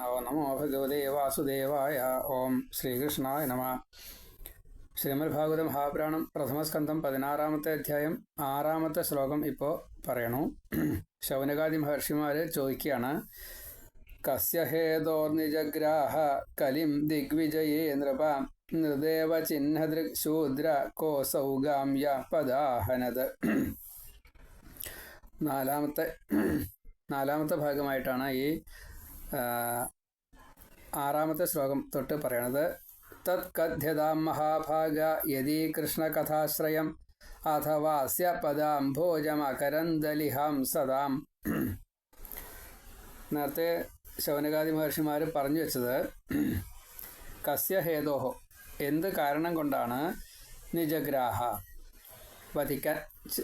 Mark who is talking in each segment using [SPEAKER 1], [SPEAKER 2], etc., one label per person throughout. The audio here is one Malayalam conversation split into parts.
[SPEAKER 1] നമോ ഭഗവതേ വാസുദേവായ. ഓം ശ്രീകൃഷ്ണായ നമ. ശ്രീമദ് ഭാഗവത മഹാപുരാണം പ്രഥമസ്കന്ധം പതിനാറാമത്തെ അധ്യായം ആറാമത്തെ ശ്ലോകം ഇപ്പോൾ പറയണു. ശൗനകാദി മഹർഷിമാര് ചോദിക്കുകയാണ് കസ്യ നിജഗ്രാഹ കലിം ദിഗ്വിജയേ നൃപ നൃദേവ ചിഹ്നദൃക് ശൂദ്ര കോസൗഗാമ്യ പദാഹനത് നാലാമത്തെ നാലാമത്തെ ഭാഗമായിട്ടാണ് ഈ ആറാമത്തെ ശ്ലോകം തൊട്ട് പറയണത് തത് കഥ്യതാം മഹാഭാഗ യതി കൃഷ്ണകഥാശ്രയം അഥവാ സ്യ പദാം ഭോജമകരന്തലിഹാം സദാം. നേരത്തെ ശൗനകാദി മഹർഷിമാർ പറഞ്ഞു വെച്ചത് കസ്യ ഹേതോഹോ എന്ത് കാരണം കൊണ്ടാണ് നിജഗ്രാഹ വധിക്കാൻ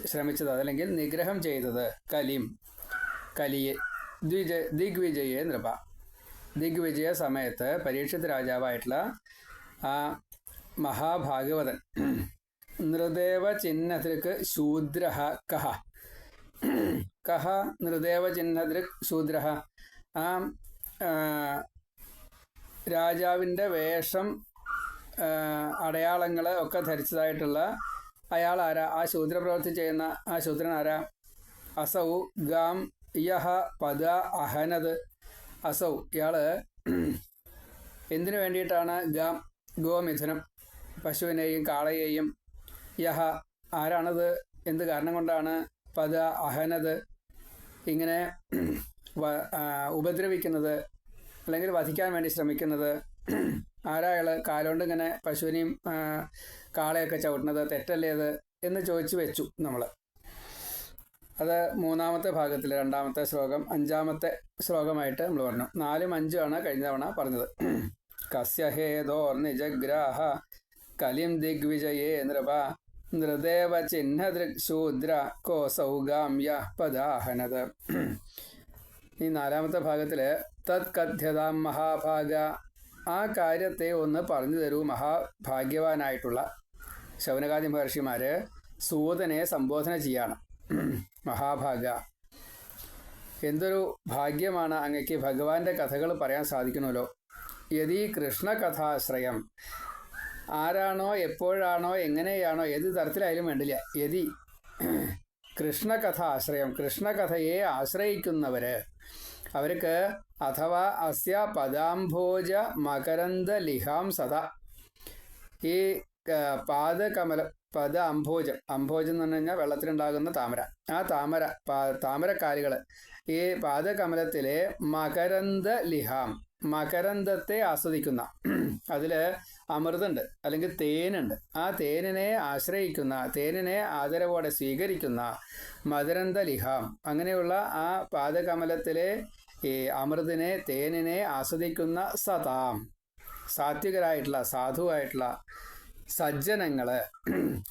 [SPEAKER 1] ശ്രമിച്ചത്? അതല്ലെങ്കിൽ നിഗ്രഹം ചെയ്തത് കലിം കലിയെ ദ്വിജ ദിഗ്വിജയെ നൃപ ദിഗ്വിജയ സമയത്ത് പരീക്ഷിത് രാജാവായിട്ടുള്ള ആ മഹാഭാഗവതൻ. നൃദേവ ചിഹ്നതൃക് ശൂദ്ര കഹ. കഹ നൃദേവ ചിഹ്നതൃക് ശൂദ്ര ആ ആ, രാജാവിന്റെ വേഷം അടയാളങ്ങൾ ഒക്കെ ധരിച്ചതായിട്ടുള്ള അയാൾ ആരാ ആ ശൂദ്രപ്രവൃത്തി ചെയ്യുന്ന ആ ശൂദ്രൻ ആരാ അസൗ ഗാം യഹ പദ അഹനത് അസൗ. ഇയാൾ എന്തിനു വേണ്ടിയിട്ടാണ് ഗാം ഗോമിഥുനം പശുവിനെയും കാളയെയും യഹ ആരാണത്? എന്ത് കാരണം കൊണ്ടാണ് പദ അഹനത് ഇങ്ങനെ ഉപദ്രവിക്കുന്നത്? അല്ലെങ്കിൽ വധിക്കാൻ വേണ്ടി ശ്രമിക്കുന്നത്? ആരാ അയാൾ കാലുകൊണ്ട് ഇങ്ങനെ പശുവിനെയും കാളയൊക്കെ ചവിട്ടുന്നത് തെറ്റല്ലേ അത്? എന്ന് ചോദിച്ചു വെച്ചു നമ്മൾ അത് മൂന്നാമത്തെ ഭാഗത്തിൽ രണ്ടാമത്തെ ശ്ലോകം അഞ്ചാമത്തെ ശ്ലോകമായിട്ട് നമ്മൾ പറഞ്ഞു. നാലും അഞ്ചും ആണ് കഴിഞ്ഞ തവണ പറഞ്ഞത്. കസ്യ ഹേതോർ നിജഗ്രാഹ കലിം ദിഗ്വിജയേ നൃപ നൃദേവ ചിഹ്നദൃക് ശൂദ്ര കോ സൗഗാമ്യ പദാഹനത്. ഈ നാലാമത്തെ ഭാഗത്തിൽ തത് കഥ്യതാം മഹാഭാഗ ആ കാര്യത്തെ ഒന്ന് പറഞ്ഞു തരൂ മഹാഭാഗ്യവാനായിട്ടുള്ള ശൗനകാദി മഹർഷിമാര് സൂതനെ സംബോധന ചെയ്യാണ്. മഹാഭാഗ എന്തൊരു ഭാഗ്യമാണ് അങ്ങക്ക് ഭഗവാന്റെ കഥകൾ പറയാൻ സാധിക്കണമല്ലോ യതി കൃഷ്ണകഥാശ്രയം. ആരാണോ എപ്പോഴാണോ എങ്ങനെയാണോ ഏത് തരത്തിലായാലും വേണ്ടില്ല. യതി കൃഷ്ണ കഥാശ്രയം കൃഷ്ണകഥയെ ആശ്രയിക്കുന്നവര് അവർക്ക് അഥവാ അസ്യ പദാംഭോജ മകരന്ദ ലിഹാം സദാ. ഈ പാദകമല പദ അംഭോജം. അംഭോജം എന്ന് പറഞ്ഞു വെള്ളത്തിലുണ്ടാകുന്ന താമര. ആ താമര പാ- താമരക്കാലുകൾ ഈ പാദകമലത്തിലെ മകരന്ത ലിഹാം മകരന്ദത്തെ ആസ്വദിക്കുന്ന. അതിൽ അമൃതുണ്ട് അല്ലെങ്കിൽ തേനുണ്ട്. ആ തേനിനെ ആശ്രയിക്കുന്ന തേനിനെ ആദരവോടെ സ്വീകരിക്കുന്ന മകരന്ത ലിഹാം. അങ്ങനെയുള്ള ആ പാദകമലത്തിലെ ഈ അമൃതിനെ തേനിനെ ആസ്വദിക്കുന്ന സതാം. സാത്വികരായിട്ടുള്ള സാധുവായിട്ടുള്ള സജ്ജനങ്ങൾ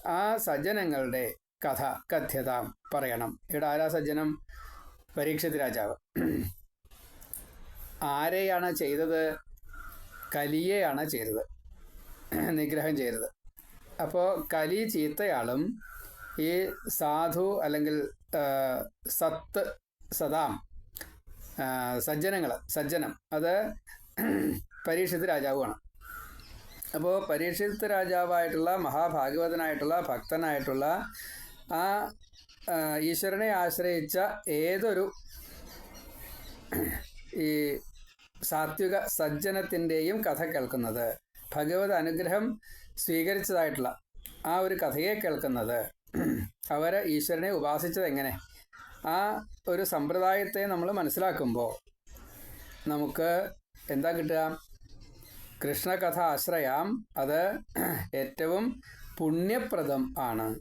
[SPEAKER 1] ആ സജ്ജനങ്ങളുടെ കഥ കഥ്യത പറയണം. ഇവിടെ ആരാ സജ്ജനം? പരീക്ഷത്ത് രാജാവ്. ആരെയാണ് ചെയ്തത്? കലിയെയാണ് ചെയ്തത്. നിഗ്രഹം ചെയ്തത്. അപ്പോൾ കലി ചീത്തയാളും ഈ സാധു അല്ലെങ്കിൽ സത്ത് സദാം സജ്ജനങ്ങൾ സജ്ജനം അത് പരീക്ഷിത്ത് രാജാവുമാണ്. അപ്പോൾ പരീക്ഷിത്ത് രാജാവായിട്ടുള്ള മഹാഭാഗവതനായിട്ടുള്ള ഭക്തനായിട്ടുള്ള ആ ആ, ഈശ്വരനെ ആശ്രയിച്ച ഏതൊരു ഈ സാത്വിക സജ്ജനത്തിന്റെയും കഥ കേൾക്കുന്നത്. ഭഗവത് അനുഗ്രഹം സ്വീകരിച്ചതായിട്ടുള്ള ആ ഒരു കഥയെ കേൾക്കുന്നത്. അവർ ഈശ്വരനെ ഉപാസിച്ചത് എങ്ങനെ? ആ ഒരു സമ്പ്രദായത്തെ നമ്മൾ മനസ്സിലാക്കുമ്പോൾ നമുക്ക് എന്താ കിട്ടുക? കൃഷ്ണകഥ ആശ്രയാം അത് ഏറ്റവും പുണ്യപ്രദം ആണ്.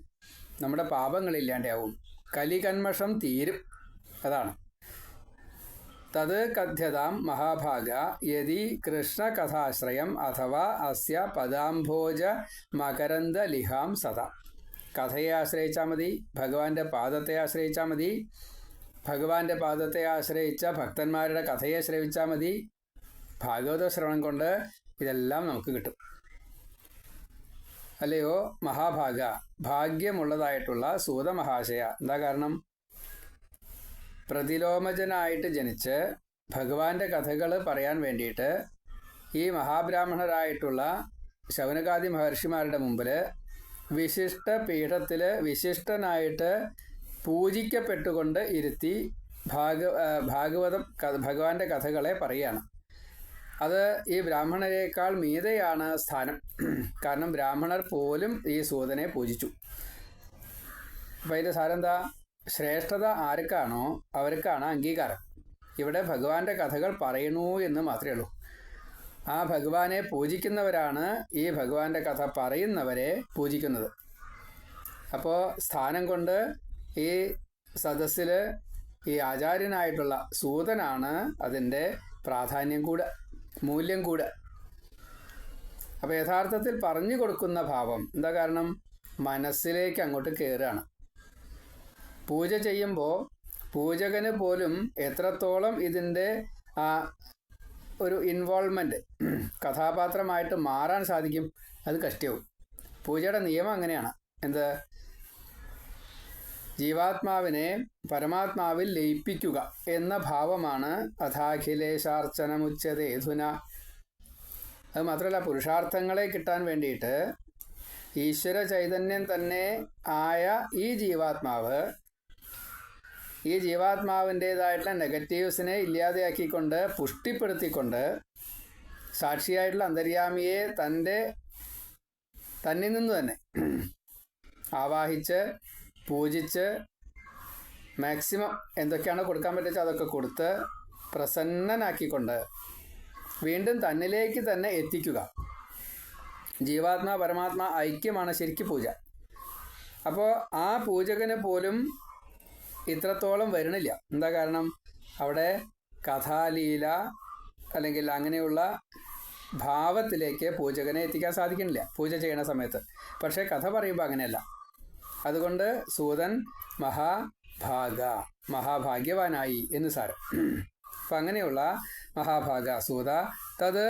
[SPEAKER 1] നമ്മുടെ പാപങ്ങളില്ലാണ്ടാവും. കലികന്മഷം തീരും. അതാണ്. തത് കഥ്യതാം മഹാഭാഗ യതി കൃഷ്ണകഥാശ്രയം അഥവാ അസ്യ പദാംഭോജ മകരന്ദ ലിഹാം സദാ. കഥയെ ആശ്രയിച്ചാൽ മതി ഭഗവാന്റെ പാദത്തെ ആശ്രയിച്ചാൽ മതി ഭഗവാന്റെ പാദത്തെ ആശ്രയിച്ച ഭക്തന്മാരുടെ കഥയെ ശ്രവിച്ചാൽ മതി. ഭാഗവത ശ്രവണം കൊണ്ട് ഇതെല്ലാം നമുക്ക് കിട്ടും. അല്ലയോ? മഹാഭാഗ. ഭാഗ്യമുള്ളതായിട്ടുള്ള സൂതമഹാശയ എന്താ കാരണം? പ്രതിലോമജനായിട്ട് ജനിച്ച് ഭഗവാന്റെ കഥകൾ പറയാൻ വേണ്ടിയിട്ട് ഈ മഹാബ്രാഹ്മണരായിട്ടുള്ള ശൗനകാദി മഹർഷിമാരുടെ മുമ്പിൽ വിശിഷ്ട പീഠത്തിൽ വിശിഷ്ടനായിട്ട് പൂജിക്കപ്പെട്ടുകൊണ്ട് ഇരുത്തി ഭാഗ ഭാഗവതം ഭഗവാന്റെ കഥകളെ പറയുകയാണ്. അത് ഈ ബ്രാഹ്മണരേക്കാൾ മീതയാണ് സ്ഥാനം. കാരണം ബ്രാഹ്മണർ പോലും ഈ സൂതനെ പൂജിച്ചു. അപ്പം അതിന്റെ സാരം എന്താ ശ്രേഷ്ഠത ആർക്കാണോ അവർക്കാണ് അംഗീകാരം. ഇവിടെ ഭഗവാന്റെ കഥകൾ പറയണു എന്ന് മാത്രമേ ഉള്ളൂ. ആ ഭഗവാനെ പൂജിക്കുന്നവരാണ് ഈ ഭഗവാന്റെ കഥ പറയുന്നവരെ പൂജിക്കുന്നത്. അപ്പോൾ സ്ഥാനം കൊണ്ട് ഈ സദസ്സിൽ ഈ ആചാര്യനായിട്ടുള്ള സൂതനാണ് അതിന്റെ പ്രാധാന്യം കൂടെ. മൂല്യം കൂടെ. അപ്പോൾ യഥാർത്ഥത്തിൽ പറഞ്ഞു കൊടുക്കുന്ന ഭാവം എന്താ കാരണം? മനസ്സിലേക്ക് അങ്ങോട്ട് കയറുകയാണ് പൂജ ചെയ്യുമ്പോൾ പൂജകന് പോലും എത്രത്തോളം ഇതിന്റെ ആ ഒരു ഇൻവോൾവ്മെന്റ് കഥാപാത്രമായിട്ട് മാറാൻ സാധിക്കും അത് കഷ്ടവും പൂജയുടെ നിയമം അങ്ങനെയാണ്. എന്ത്? ജീവാത്മാവിനെ പരമാത്മാവിൽ ലയിപ്പിക്കുക എന്ന ഭാവമാണ് അഥാഖിലേശാർച്ചനമുച്ചതേധുന അത് മാത്രമല്ല പുരുഷാർത്ഥങ്ങളെ കിട്ടാൻ വേണ്ടിയിട്ട് ഈശ്വര ചൈതന്യം തന്നെ ആയ ഈ ജീവാത്മാവ് ഈ ജീവാത്മാവിന്റേതായിട്ടുള്ള നെഗറ്റീവ്സിനെ ഇല്ലാതെയാക്കിക്കൊണ്ട് പുഷ്ടിപ്പെടുത്തിക്കൊണ്ട് സാക്ഷിയായിട്ടുള്ള അന്തര്യാമിയെ തന്റെ തന്നിൽ നിന്ന് തന്നെ ആവാഹിച്ച് പൂജിച്ച് മാക്സിമം എന്തൊക്കെയാണ് കൊടുക്കാൻ പറ്റുക അതൊക്കെ കൊടുത്ത് പ്രസന്നനാക്കിക്കൊണ്ട് വീണ്ടും തന്നിലേക്ക് തന്നെ എത്തിക്കുക. ജീവാത്മാ പരമാത്മാ ഐക്യമാണ് ശരിക്കും പൂജ. അപ്പോൾ ആ പൂജകന് പോലും ഇത്രത്തോളം വരണില്ല എന്താ കാരണം? അവിടെ കഥാലീല അല്ലെങ്കിൽ അങ്ങനെയുള്ള ഭാവത്തിലേക്ക് പൂജകനെ എത്തിക്കാൻ സാധിക്കുന്നില്ല. പൂജ ചെയ്യുന്ന സമയത്ത്. പക്ഷേ കഥ പറയുമ്പോൾ അങ്ങനെയല്ല. അതുകൊണ്ട് സൂതൻ മഹാഭാഗ മഹാഭാഗ്യവാനായി എന്ന് സാരം. അപ്പം അങ്ങനെയുള്ള മഹാഭാഗ സൂത തത്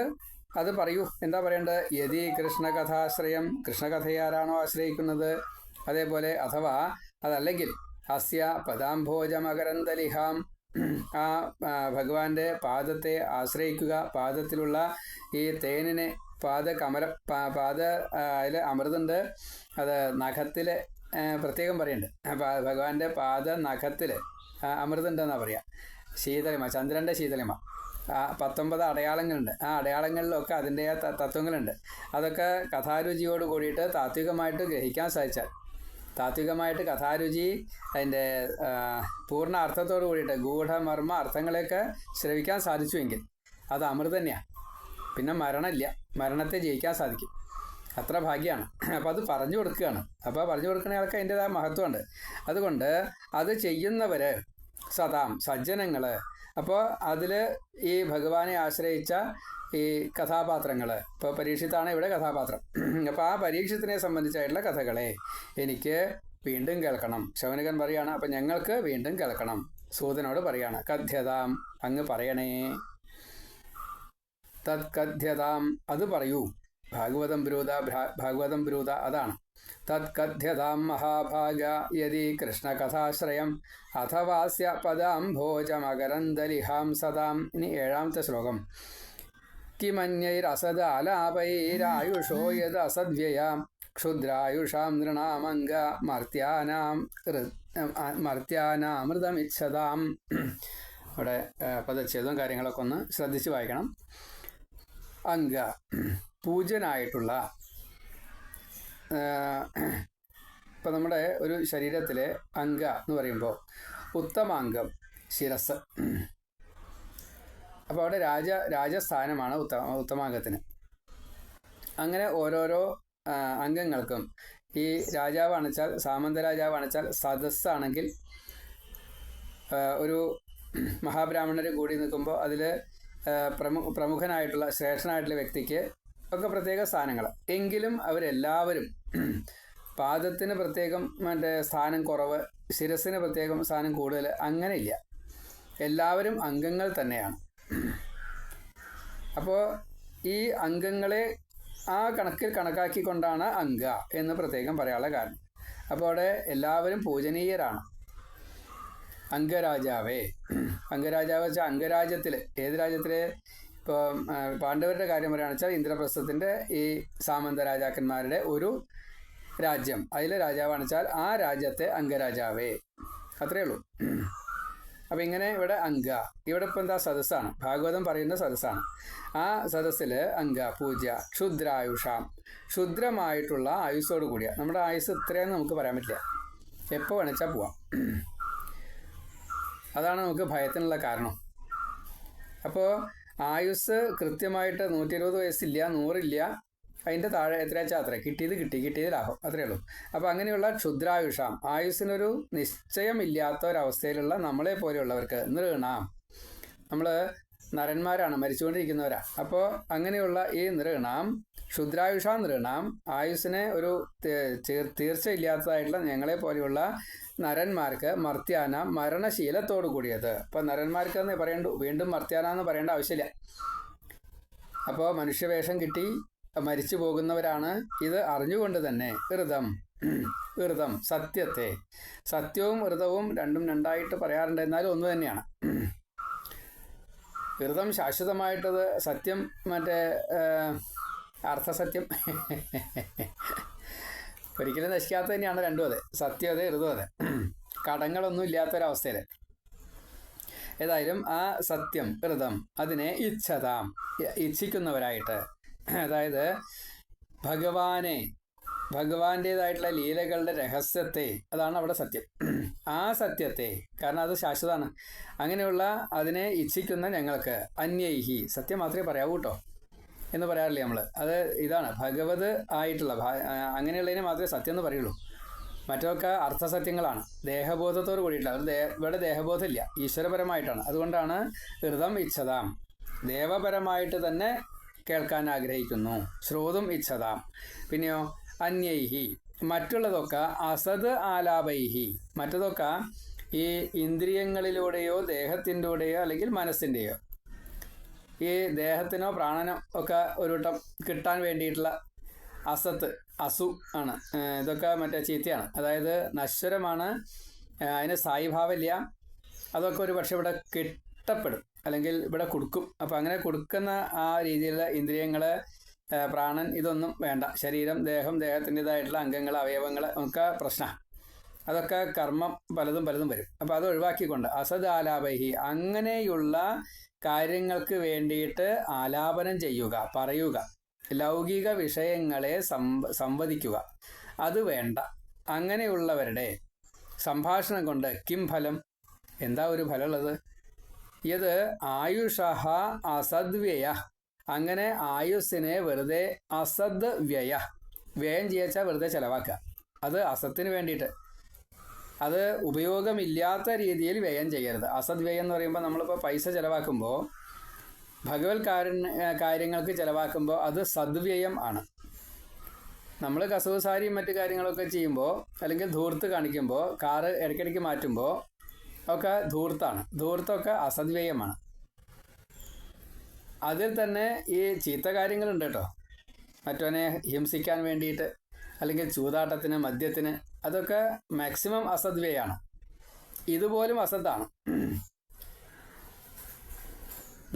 [SPEAKER 1] അത് പറയൂ. എന്താ പറയേണ്ടത്? യതി കൃഷ്ണകഥാശ്രയം കൃഷ്ണകഥയെ ആരാണോ ആശ്രയിക്കുന്നത്? അതേപോലെ അഥവാ അതല്ലെങ്കിൽ അസ്യ പദാംഭോജമകരന്തലിഹാം. ആ ഭഗവാന്റെ പാദത്തെ ആശ്രയിക്കുക. പാദത്തിലുള്ള ഈ തേനിനെ പാദ കമല പാദ അതിൽ അമൃതുണ്ട് അത് നഖത്തിൽ പ്രത്യേകം പറയുന്നുണ്ട് ഭഗവാന്റെ പാദ നഖത്തിൽ അമൃതുണ്ടെന്നാണ് പറയുക ശീതളിമ ചന്ദ്രന്റെ ശീതളിമ. പത്തൊമ്പത് അടയാളങ്ങളുണ്ട്. ആ അടയാളങ്ങളിലൊക്കെ അതിന്റെ തത്വങ്ങളുണ്ട്. അതൊക്കെ കഥാരുചിയോട് കൂടിയിട്ട് താത്വികമായിട്ട് ഗ്രഹിക്കാൻ സാധിച്ചാൽ താത്വികമായിട്ട് കഥാരുചി അതിന്റെ പൂർണ അർത്ഥത്തോട് കൂടിയിട്ട് ഗൂഢമർമ്മ അർത്ഥങ്ങളെയൊക്കെ ശ്രവിക്കാൻ സാധിച്ചുവെങ്കിൽ അത് അമൃത് പിന്നെ മരണമില്ല. മരണത്തെ ജയിക്കാൻ സാധിക്കും. അത്ര ഭാഗ്യമാണ് അപ്പോൾ അത് പറഞ്ഞു കൊടുക്കുകയാണ്. അപ്പോൾ പറഞ്ഞു കൊടുക്കുന്ന ആൾക്ക് അതിന്റെതായ മഹത്വമുണ്ട്. അതുകൊണ്ട് അത് ചെയ്യുന്നവർ സദാം സജ്ജനങ്ങൾ അപ്പോൾ അതിൽ ഈ ഭഗവാനെ ആശ്രയിച്ച ഈ കഥാപാത്രങ്ങൾ ഇപ്പോൾ പരീക്ഷത്താണ് ഇവിടെ കഥാപാത്രം. അപ്പോൾ ആ പരീക്ഷത്തിനെ സംബന്ധിച്ചായിട്ടുള്ള കഥകളെ എനിക്ക് വീണ്ടും കേൾക്കണം. ശവനകൻ പറയാണ് അപ്പം ഞങ്ങൾക്ക് വീണ്ടും കേൾക്കണം. സൂതനോട് പറയാണ് കഥ്യതാം അങ്ങ് പറയണേ. തത് കഥ്യതാം അത് പറയൂ. ഭാഗവതം ബ്രൂത ഭാഗവതം ബ്രൂത അതാണ്. തത് കഥ്യതാം മഹാഭാഗ യതി കൃഷ്ണകഥാശ്രയം അഥവാസ്യ പദാംഭോജമകരന്തലിഹാം സദാം. ഇനി ഏഴാമത്തെ ശ്ലോകം. കിമന്യൈരസദാലാപൈരായുഷോ യത് അസദ്വ്യയാം ക്ഷുദ്രായുഷാം നൃണാമംഗ മർത്യാനാം മർത്യാനാമൃതമിച്ഛതാം. അവിടെ പദച്ഛേദവും കാര്യങ്ങളൊക്കെ ഒന്ന് ശ്രദ്ധിച്ച് വായിക്കണം. അംഗ പൂജ്യനായിട്ടുള്ള ഇപ്പം നമ്മുടെ ഒരു ശരീരത്തിലെ അംഗ എന്ന് പറയുമ്പോൾ ഉത്തമാംഗം ശിരസ്. അപ്പോൾ അവിടെ രാജ രാജസ്ഥാനമാണ് ഉത്തമ ഉത്തമാംഗത്തിന്. അങ്ങനെ ഓരോരോ അംഗങ്ങൾക്കും ഈ രാജാവാണെച്ചാൽ സാമന്ത രാജാവാണെച്ചാൽ സദസ്സാണെങ്കിൽ ഒരു മഹാബ്രാഹ്മണർ കൂടി നിൽക്കുമ്പോൾ അതിൽ പ്രമു പ്രമുഖനായിട്ടുള്ള ശ്രേഷ്ഠനായിട്ടുള്ള വ്യക്തിക്ക് ഒക്കെ പ്രത്യേക സ്ഥാനങ്ങൾ എങ്കിലും അവരെല്ലാവരും പാദത്തിന് പ്രത്യേകം മറ്റേ സ്ഥാനം കുറവ് ശിരസിന് പ്രത്യേകം സ്ഥാനം കൂടുതൽ അങ്ങനെയില്ല. എല്ലാവരും അംഗങ്ങൾ തന്നെയാണ്. അപ്പോൾ ഈ അംഗങ്ങളെ ആ കണക്കിൽ കണക്കാക്കിക്കൊണ്ടാണ് അംഗ എന്ന് പ്രത്യേകം പറയാനുള്ള കാരണം. അപ്പോൾ അവിടെ എല്ലാവരും പൂജനീയരാണ്. അംഗരാജാവേ. അംഗരാജാവ് അംഗരാജ്യത്തിൽ ഏത് രാജ്യത്തിൽ ഇപ്പോൾ പാണ്ഡവരുടെ കാര്യം പറയുകയാണെന്ന് വെച്ചാൽ ഇന്ദ്രപ്രസ്ഥത്തിന്റെ ഈ സാമന്ത രാജാക്കന്മാരുടെ ഒരു രാജ്യം. അതിലെ രാജാവാണെന്ന് വെച്ചാൽ ആ രാജ്യത്തെ അംഗരാജാവേ. അത്രയേ ഉള്ളൂ. അപ്പം ഇങ്ങനെ ഇവിടെ അംഗ. ഇവിടെ ഇപ്പം എന്താ സദസ്സാണ്? ഭാഗവതം പറയുന്ന സദസ്സാണ്. ആ സദസ്സിൽ അംഗ പൂജ ക്ഷുദ്രായുഷാം ക്ഷുദ്രമായിട്ടുള്ള ആയുസ്സോട് കൂടിയ. നമ്മുടെ ആയുസ് ഇത്രയെന്ന് നമുക്ക് പറയാൻ പറ്റില്ല. എപ്പോൾ വേണിച്ചാൽ പോവാം. അതാണ് നമുക്ക് ഭയത്തിനുള്ള കാരണം. അപ്പോൾ ആയുസ് കൃത്യമായിട്ട് നൂറ്റി ഇരുപത് വയസ്സില്ല നൂറില്ല. അതിന്റെ താഴെ എത്ര വെച്ചാൽ അത്ര കിട്ടിയത് കിട്ടി കിട്ടിയത് ലാഭം. അത്രേ ഉള്ളൂ. അപ്പോൾ അങ്ങനെയുള്ള ക്ഷുദ്രായുഷാം ആയുസ്സിനൊരു നിശ്ചയമില്ലാത്ത ഒരവസ്ഥയിലുള്ള നമ്മളെ പോലെയുള്ളവർക്ക് നൃണാം നമ്മൾ നരന്മാരാണ് മരിച്ചുകൊണ്ടിരിക്കുന്നവരാ. അപ്പോൾ അങ്ങനെയുള്ള ഈ നൃണാം ക്ഷുദ്രായുഷ നൃണാം ആയുസ്സിനെ ഒരു തീർച്ചയില്ലാത്തതായിട്ടുള്ള ഞങ്ങളെ പോലെയുള്ള നരന്മാർക്ക് മർത്യാന മരണശീലത്തോടു കൂടിയത്. അപ്പോൾ നരന്മാർക്ക് എന്ന് പറയേണ്ട വീണ്ടും മർത്യാന എന്ന് പറയേണ്ട ആവശ്യമില്ല. അപ്പോൾ മനുഷ്യവേഷം കിട്ടി മരിച്ചു പോകുന്നവരാണ്. ഇത് അറിഞ്ഞുകൊണ്ട് തന്നെ ഋതം ഋതം സത്യത്തെ. സത്യവും ഋതവും രണ്ടും രണ്ടായിട്ട് പറയാറുണ്ട്. എന്നാലും ഒന്ന് തന്നെയാണ്. ഋതം ശാശ്വതമായിട്ടത് സത്യം മറ്റേ അർത്ഥസത്യം. ഒരിക്കലും നശിക്കാത്ത തന്നെയാണ് രണ്ടും അതെ. സത്യം അതെ ഋതു അതെ. കടങ്ങളൊന്നും ഇല്ലാത്തൊരവസ്ഥയിൽ ഏതായാലും ആ സത്യം ഋതം അതിനെ ഇച്ഛതാം ഇച്ഛിക്കുന്നവരായിട്ട്. അതായത് ഭഗവാനെ ഭഗവാന്റേതായിട്ടുള്ള ലീലകളുടെ രഹസ്യത്തെ അതാണ് അവിടെ സത്യം. ആ സത്യത്തെ കാരണം അത് ശാശ്വതമാണ്. അങ്ങനെയുള്ള അതിനെ ഇച്ഛിക്കുന്ന ഞങ്ങൾക്ക് അന്യൈഹി സത്യം മാത്രമേ പറയാവൂ കേട്ടോ. എന്ന് പറയാറില്ലേ നമ്മൾ അത് ഇതാണ് ഭഗവത് ആയിട്ടുള്ള അങ്ങനെയുള്ളതിനെ മാത്രമേ സത്യം എന്ന് പറയുള്ളൂ. മറ്റൊക്കെ അർത്ഥസത്യങ്ങളാണ്. ദേഹബോധത്തോട് കൂടിയിട്ടില്ല. അവർ ഇവിടെ ദേഹബോധമില്ല. ഈശ്വരപരമായിട്ടാണ്. അതുകൊണ്ടാണ് ഹൃദം ഇച്ഛതാം. ദേവപരമായിട്ട് തന്നെ കേൾക്കാൻ ആഗ്രഹിക്കുന്നു. ശ്രോതും ഇച്ഛതാം. പിന്നെയോ അന്യൈഹി. മറ്റുള്ളതൊക്കെ അസത് ആലാപൈഹി. മറ്റതൊക്കെ ഈ ഇന്ദ്രിയങ്ങളിലൂടെയോ ദേഹത്തിന്റെയോ അല്ലെങ്കിൽ മനസ്സിന്റെയോ. ഈ ദേഹത്തിനോ പ്രാണനോ ഒക്കെ ഒരു വട്ടം കിട്ടാൻ വേണ്ടിയിട്ടുള്ള അസത്ത് അസു ആണ്. ഇതൊക്കെ മറ്റേ ചീത്തയാണ്. അതായത് നശ്വരമാണ് അതിന് സായിഭാവില്ല അതൊക്കെ ഒരു പക്ഷെ ഇവിടെ കിട്ടപ്പെടും അല്ലെങ്കിൽ ഇവിടെ കൊടുക്കും. അപ്പം അങ്ങനെ കൊടുക്കുന്ന ആ രീതിയിലുള്ള ഇന്ദ്രിയങ്ങൾ പ്രാണൻ ഇതൊന്നും വേണ്ട. ശരീരം ദേഹം ദേഹത്തിന്റെതായിട്ടുള്ള അംഗങ്ങൾ അവയവങ്ങൾ ഒക്കെ പ്രശ്നമാണ് അതൊക്കെ കർമ്മം പലതും പലതും വരും. അപ്പോൾ അത് ഒഴിവാക്കിക്കൊണ്ട് അസദാലാപൈഹി അങ്ങനെയുള്ള കാര്യങ്ങൾക്ക് വേണ്ടിയിട്ട് ആലാപനം ചെയ്യുക പറയുക ലൗകിക വിഷയങ്ങളെ സംവദിക്കുക. അത് വേണ്ട. അങ്ങനെയുള്ളവരുടെ സംഭാഷണം കൊണ്ട് കിം ഫലം? എന്താ ഒരു ഫലമുള്ളത്? ഇത് ആയുഷ അസദ്വ്യയ. അങ്ങനെ ആയുസ്സിനെ വെറുതെ അസദ് വ്യയ വ്യയം ചെയ്യച്ചാൽ വെറുതെ ചിലവാക്കുക. അത് അസത്തിന് വേണ്ടിയിട്ട്. അത് ഉപയോഗമില്ലാത്ത രീതിയിൽ വ്യയം ചെയ്യരുത്. അസദ് വ്യയം എന്ന് പറയുമ്പോൾ നമ്മളിപ്പോൾ പൈസ ചിലവാക്കുമ്പോൾ ഭഗവത് കാര്യങ്ങൾക്ക് ചിലവാക്കുമ്പോൾ അത് സദ്വ്യയം ആണ്. നമ്മൾ കസവുസാരിയും മറ്റ് കാര്യങ്ങളൊക്കെ ചെയ്യുമ്പോൾ അല്ലെങ്കിൽ ധൂർത്ത് കാണിക്കുമ്പോൾ കാറ് ഇടയ്ക്കിടയ്ക്ക് മാറ്റുമ്പോൾ ഒക്കെ ധൂർത്താണ്. ധൂർത്തൊക്കെ അസദ്വ്യയമാണ് അതിൽ തന്നെ ഈ ചീത്ത കാര്യങ്ങളുണ്ട് കേട്ടോ. മറ്റവനെ ഹിംസിക്കാൻ വേണ്ടിയിട്ട് അല്ലെങ്കിൽ ചൂതാട്ടത്തിന് മദ്യത്തിന് അതൊക്കെ മാക്സിമം അസദ്വ്യയാണ് ഇതുപോലും അസത്താണ്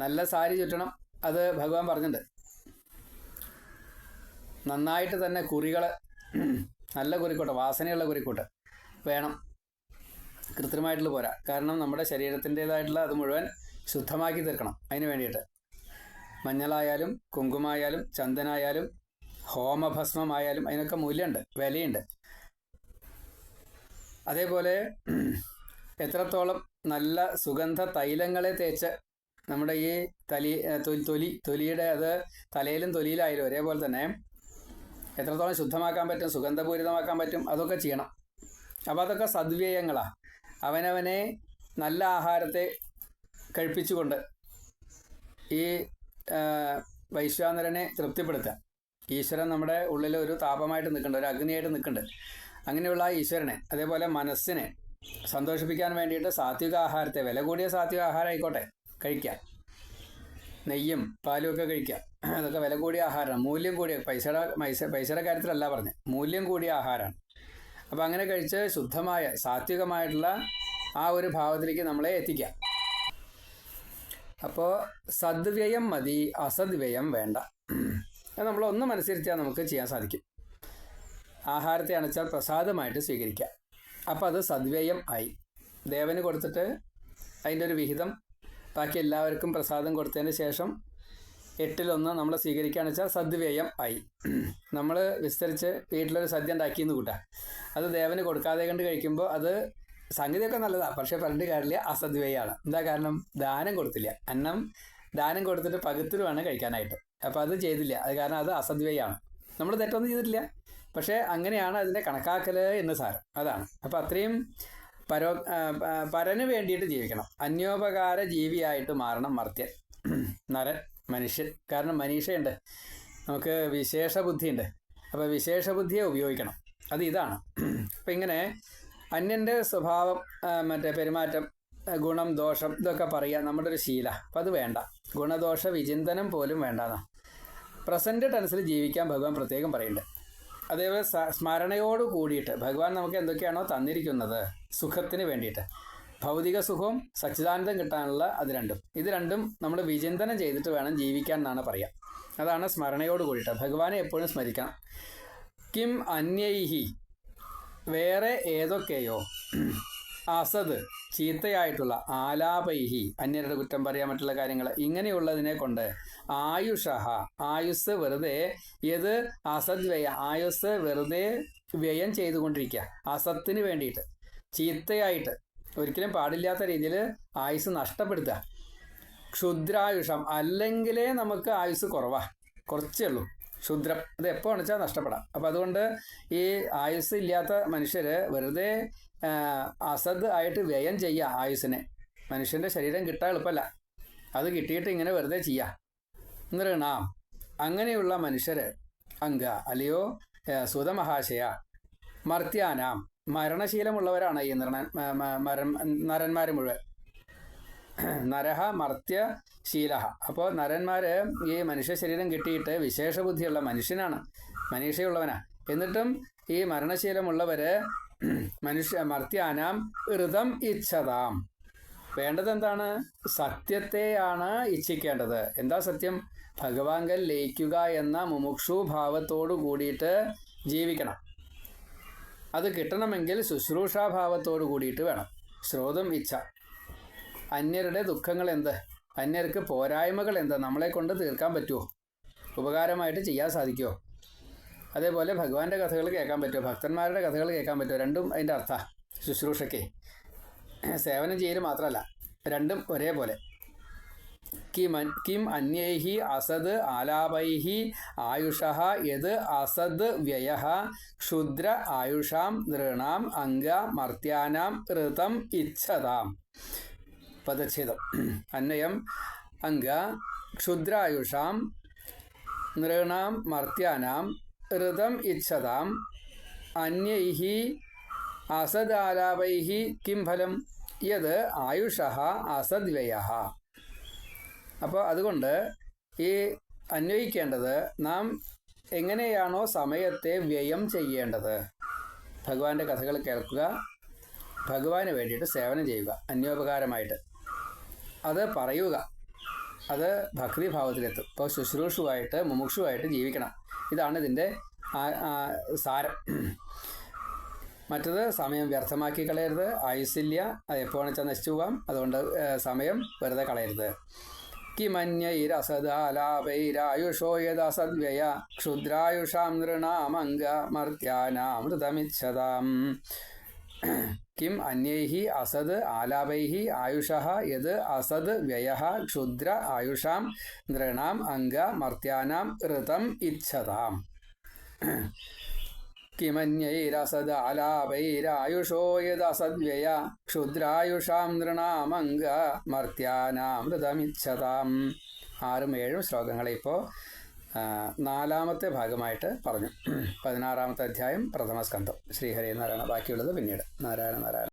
[SPEAKER 1] നല്ല സാരി ചുറ്റണം അത് ഭഗവാൻ പറഞ്ഞിട്ടുണ്ട്. നന്നായിട്ട് തന്നെ കുറികൾ നല്ല കുറിക്കൂട്ട് വാസനയുള്ള കുറിക്കൂട്ട് വേണം. കൃത്രിമമായിട്ടുള്ള പോരാ. കാരണം നമ്മുടെ ശരീരത്തിന്റെതായിട്ടുള്ള അത് മുഴുവൻ ശുദ്ധമാക്കി തീർക്കണം അതിന് വേണ്ടിയിട്ട്. മഞ്ഞളായാലും കുങ്കുമായാലും ചന്ദനായാലും ഹോമഭസ്മമായാലും അതിനൊക്കെ മൂല്യമുണ്ട് വിലയുണ്ട്. അതേപോലെ എത്രത്തോളം നല്ല സുഗന്ധ തൈലങ്ങളെ തേച്ച് നമ്മുടെ ഈ തലി തൊലി തൊലിയുടെ അത് തലയിലും തൊലിയിലായാലും ഒരേപോലെ തന്നെ എത്രത്തോളം ശുദ്ധമാക്കാൻ പറ്റും സുഗന്ധപൂരിതമാക്കാൻ പറ്റും അതൊക്കെ ചെയ്യണം. അപ്പോൾ അതൊക്കെ സദ്വ്യയങ്ങളാണ് അവനവനെ നല്ല ആഹാരത്തെ കഴിപ്പിച്ചുകൊണ്ട് ഈ വൈശ്വാനരനെ തൃപ്തിപ്പെടുത്തുക ഈശ്വരൻ നമ്മുടെ ഉള്ളിൽ ഒരു താപമായിട്ട് നിൽക്കുന്നുണ്ട് ഒരു അഗ്നിയായിട്ട് നിൽക്കുന്നുണ്ട്. അങ്ങനെയുള്ള ഈശ്വരനെ അതേപോലെ മനസ്സിനെ സന്തോഷിപ്പിക്കാൻ വേണ്ടിയിട്ട് സാത്വിക ആഹാരത്തെ വില കൂടിയ സാത്വിക ആഹാരം ആയിക്കോട്ടെ കഴിക്കാം നെയ്യും പാലും ഒക്കെ കഴിക്കാം അതൊക്കെ വില കൂടിയ ആഹാരമാണ്. മൂല്യം കൂടിയ പൈസയുടെ പൈസ പൈസയുടെ കാര്യത്തിലല്ല പറഞ്ഞത്. മൂല്യം കൂടിയ ആഹാരമാണ്. അപ്പോൾ അങ്ങനെ കഴിച്ച് ശുദ്ധമായ സാത്വികമായിട്ടുള്ള ആ ഒരു ഭാവത്തിലേക്ക് നമ്മളെ എത്തിക്കാം അപ്പോൾ സദ്വ്യയം മതി അസദ്വ്യയം വേണ്ട. നമ്മളൊന്ന് മനസ്സിരുത്തിയാൽ നമുക്ക് ചെയ്യാൻ സാധിക്കും. ആഹാരത്തെ അണച്ചാൽ പ്രസാദമായിട്ട് സ്വീകരിക്കാം അപ്പം അത് സദ്വ്യയം ആയി. ദേവന് കൊടുത്തിട്ട് അതിന്റെ ഒരു വിഹിതം ബാക്കി എല്ലാവർക്കും പ്രസാദം കൊടുത്തതിന് ശേഷം എട്ടിലൊന്ന് നമ്മൾ സ്വീകരിക്കുകയാണെന്ന് വെച്ചാൽ സദ്വ്യയം ആയി. നമ്മൾ വിസ്തരിച്ച് വീട്ടിലൊരു സദ്യ ഉണ്ടാക്കിയെന്ന് കൂട്ടാം. അത് ദേവന് കൊടുക്കാതെ കണ്ട് കഴിക്കുമ്പോൾ അത് സംഗതിയൊക്കെ നല്ലതാണ് പക്ഷേ പറഞ്ഞിട്ട് കാര്യമില്ല. അസദ്വ്യയാണ്. എന്താ കാരണം? ദാനം കൊടുത്തില്ല. അന്നം ദാനം കൊടുത്തിട്ട് പകുത്തിൽ വേണം കഴിക്കാനായിട്ട്. അപ്പോൾ അത് ചെയ്തില്ല. അത് കാരണം അത് അസദ്വ്യയാണ്. നമ്മൾ തെറ്റൊന്നും ചെയ്തിട്ടില്ല. പക്ഷേ അങ്ങനെയാണ് അതിന്റെ കണക്കാക്കൽ എന്ന് സാരം അതാണ്. അപ്പോൾ അത്രയും പരോ പരന് വേണ്ടിയിട്ട് ജീവിക്കണം. അന്യോപകാര ജീവിയായിട്ട് മാറണം മർത്യൻ. നരൻ മനുഷ്യൻ. കാരണം മനീഷയുണ്ട്. നമുക്ക് വിശേഷ ബുദ്ധിയുണ്ട് അപ്പോൾ വിശേഷ ബുദ്ധിയെ ഉപയോഗിക്കണം. അത് ഇതാണ്. അപ്പം ഇങ്ങനെ അന്യന്റെ സ്വഭാവം മറ്റേ പെരുമാറ്റം ഗുണം ദോഷം ഇതൊക്കെ പറയുക നമ്മുടെ ഒരു ശീല. അപ്പം അത് വേണ്ട. ഗുണദോഷ വിചിന്തനം പോലും വേണ്ടതാണ് പ്രസന്റ് ടെൻസിൽ ജീവിക്കാൻ ഭഗവാൻ പ്രത്യേകം പറയുന്നുണ്ട്. അതേപോലെ സ്മരണയോട് കൂടിയിട്ട് ഭഗവാൻ നമുക്ക് എന്തൊക്കെയാണോ തന്നിരിക്കുന്നത്? സുഖത്തിന് വേണ്ടിയിട്ട്. ഭൗതിക സുഖവും സച്ചിദാനന്ദം കിട്ടാനുള്ള അത് രണ്ടും. ഇത് രണ്ടും നമ്മൾ വിചിന്തനം ചെയ്തിട്ട് വേണം ജീവിക്കാൻ എന്നാണ് പറയുക അതാണ് സ്മരണയോട് കൂടിയിട്ട്. ഭഗവാനെ എപ്പോഴും സ്മരിക്കണം. കിം അന്യൈഹി വേറെ ഏതൊക്കെയോ അസത് ചീത്തയായിട്ടുള്ള ആലാപൈഹി അന്യരുടെ കുറ്റം പറയാൻ മറ്റുള്ള കാര്യങ്ങൾ ഇങ്ങനെയുള്ളതിനെ കൊണ്ട് ആയുഷഹ ആയുസ് വെറുതെ ഏത്? അസദ്വയ ആയുസ് വെറുതെ വ്യയം ചെയ്തുകൊണ്ടിരിക്കുക അസത്തിന് വേണ്ടിയിട്ട് ചീത്തയായിട്ട് ഒരിക്കലും പാടില്ലാത്ത രീതിയിൽ ആയുസ് നഷ്ടപ്പെടുത്തുക. ക്ഷുദ്രായുഷം അല്ലെങ്കിലേ നമുക്ക് ആയുസ് കുറവാ. കുറച്ചേ ഉള്ളൂ. ക്ഷുദ്രം അത് എപ്പോൾ വെച്ചാൽ നഷ്ടപ്പെടാം. അപ്പം അതുകൊണ്ട് ഈ ആയുസ് ഇല്ലാത്ത മനുഷ്യർ വെറുതെ അസദ് ആയിട്ട് വ്യയം ചെയ്യുക ആയുസിനെ മനുഷ്യന്റെ ശരീരം കിട്ടാൻ എളുപ്പമല്ല അത് കിട്ടിയിട്ട് ഇങ്ങനെ വെറുതെ ചെയ്യാം. നൃണാം അങ്ങനെയുള്ള മനുഷ്യര് അംഗ അല്ലയോ സുതമഹാശയ മർത്യാനാം മരണശീലമുള്ളവരാണ് ഈ നൃണ മരൻ നരന്മാർ മുഴുവൻ. നരഹ മർത്യ ശീല അപ്പോൾ നരന്മാർ ഈ മനുഷ്യ ശരീരം കിട്ടിയിട്ട് വിശേഷ ബുദ്ധിയുള്ള മനുഷ്യനാണ് മനീഷയുള്ളവനാ. എന്നിട്ടും ഈ മരണശീലമുള്ളവർ മനുഷ്യ മർത്യാനാം ഋതം ഇച്ഛതാം. വേണ്ടത് എന്താണ് സത്യത്തെയാണ് ഇച്ഛിക്കേണ്ടത്. എന്താ സത്യം? ഭഗവാങ്കൽ ലയിക്കുക എന്ന മുമുക്ഷു ഭാവത്തോടു കൂടിയിട്ട് ജീവിക്കണം. അത് കിട്ടണമെങ്കിൽ ശുശ്രൂഷാഭാവത്തോടു കൂടിയിട്ട് വേണം. ശ്രോതം ഇച്ഛ. അന്യരുടെ ദുഃഖങ്ങൾ എന്ത്? അന്യർക്ക് പോരായ്മകൾ എന്ത്? നമ്മളെ കൊണ്ട് തീർക്കാൻ പറ്റുമോ ഉപകാരമായിട്ട് ചെയ്യാൻ സാധിക്കുമോ അതേപോലെ ഭഗവാന്റെ കഥകൾ കേൾക്കാൻ പറ്റുമോ ഭക്തന്മാരുടെ കഥകൾ കേൾക്കാൻ പറ്റുമോ രണ്ടും അതിന്റെ അർത്ഥ. ശുശ്രൂഷയ്ക്ക്. സേവനം ചെയ്യൽ മാത്രമല്ല രണ്ടും ഒരേപോലെ. കിം അന്യൈഹി അസദ് ആലാപൈഹി ആയുഷ യത് അസദ് വ്യയ ക്ഷുദ്ര ആയുഷാം നൃണാം അംഗ മർത്യാനാം ഋതം ഇച്ഛതാം. പദച്ഛേദം. അന്വയം അംഗ ക്ഷുദ്രായുഷാം നൃണാം മർത്യാനാം ഋതം ഇച്ഛതാം. അന്യൈഹി അസദാലാപൈഹി കിം ഫലം? യത് ആയുഷ അസദ്വ്യയ അപ്പോൾ അതുകൊണ്ട് ഈ അന്വയിക്കേണ്ടത് നാം എങ്ങനെയാണോ സമയത്തെ വ്യയം ചെയ്യേണ്ടത്? ഭഗവാന്റെ കഥകൾ കേൾക്കുക. ഭഗവാന് വേണ്ടിയിട്ട് സേവനം ചെയ്യുക അന്യോപകാരമായിട്ട്. അത് പറയുക. അത് ഭക്തിഭാവത്തിലെത്തും. ഇപ്പോൾ ശുശ്രൂഷുവായിട്ട് മുമുക്ഷുവായിട്ട് ജീവിക്കണം. ഇതാണ് ഇതിന്റെ സാരം. മറ്റത് സമയം വ്യർത്ഥമാക്കി കളയരുത്. ആയുസ്സില്ല. അത് എപ്പോൾ വെച്ചാൽ നശിച്ചു പോകാം. അതുകൊണ്ട് സമയം വെറുതെ കളയരുത്. കിമന്യൈരസദാലാപൈരായുഷോ യദസദ്വയ ക്ഷുദ്രായുഷാം നൃണാമംഗ കിം അന്യൈ അസദ് ആലാപൈ ആയുഷ യത് അസദ് വ്യയ ക്ഷുദ്ര ആയുഷാം നൃണാം അംഗ മർത്യാനാം ഋതം ഇച്ഛതാം. കിമന്യൈരസദാലാപൈരായുഷോ യദസദ്വയ ക്ഷുദ്രായുഷാം നൃണാമംഗ മർത്യാനാമൃതമിച്ഛതാം ആറും ഏഴും ശ്ലോകങ്ങളെ ഇപ്പോൾ നാലാമത്തെ ഭാഗമായിട്ട് പറഞ്ഞു. പതിനാറാമത്തെ അധ്യായം പ്രഥമ സ്കന്ധം. ശ്രീഹരി നാരായണ. ബാക്കിയുള്ളത് പിന്നീട്. നാരായണ നാരായണ.